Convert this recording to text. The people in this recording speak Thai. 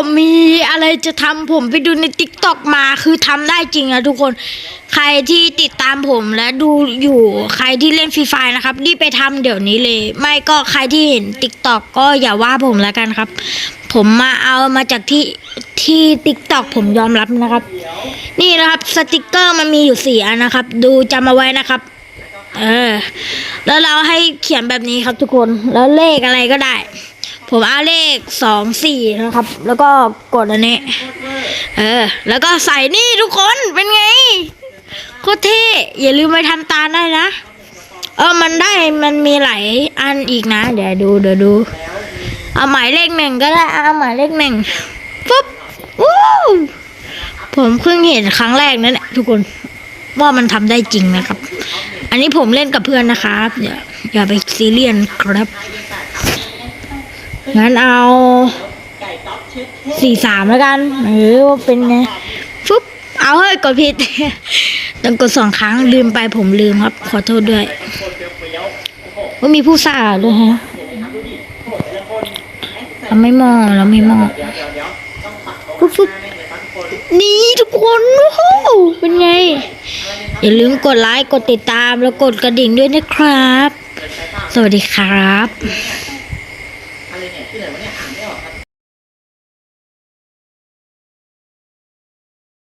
ผมมีอะไรจะทำผมไปดูในติ๊กต็อกมาคือทำได้จริงนะทุกคน ใครที่ติดตามผมและดูอยู่ใครที่เล่นฟรีไฟนะครับรีบไปทำเดี๋ยวนี้เลย ไม่ก็ใครที่เห็นติ๊กต็อกก็อย่าว่าผมแล้วกันครับ ผมมาเอามาจากที่ที่ติ๊กต็อกผมยอมรับนะครับ นี่นะครับสติกเกอร์มันมีอยู่สี่อันนะครับ ดูจำเอาไว้นะครับ เออ แล้วเราให้เขียนแบบนี้ครับทุกคนแล้วเลขอะไรก็ได้ ผมเอาเลขสองสี่นะครับ แล้วก็กดอันนี้ เออ แล้วก็ใส่นี่ทุกคนเป็นไงโคตรเท่อย่าลืมไปทำตาได้นะ เออมันได้มันมีหลายอันอีกนะ เดี๋ยวดูเดี๋ยวดู เอาหมายเลขหนึ่งก็ได้เอาหมายเลขหนึ่งปุ๊บวู้ผมเพิ่งเห็นครั้งแรกนั่นแหละทุกคนว่ามันทำได้จริงนะครับ อันนี้ผมเล่นกับเพื่อนนะครับอย่าอย่าไปซีเรียสครับ งั้นเอาสี่สามแล้วกันเออว่าเป็นไงฟุ๊บเอาเฮ้ยกดผิดต้องกดสองครั้งลืมไปผมลืมครับ ขอโทษด้วยว่ามีผู้สาด้วยฮะเราไม่มองเราไม่มองฟุ๊บฟุ๊บนี่ทุกคนโอ้โหเป็นไง อย่าลืมกดไลค์กดติดตามแล้วกดกระดิ่งด้วยนะครับ สวัสดีครับ 没有，没有。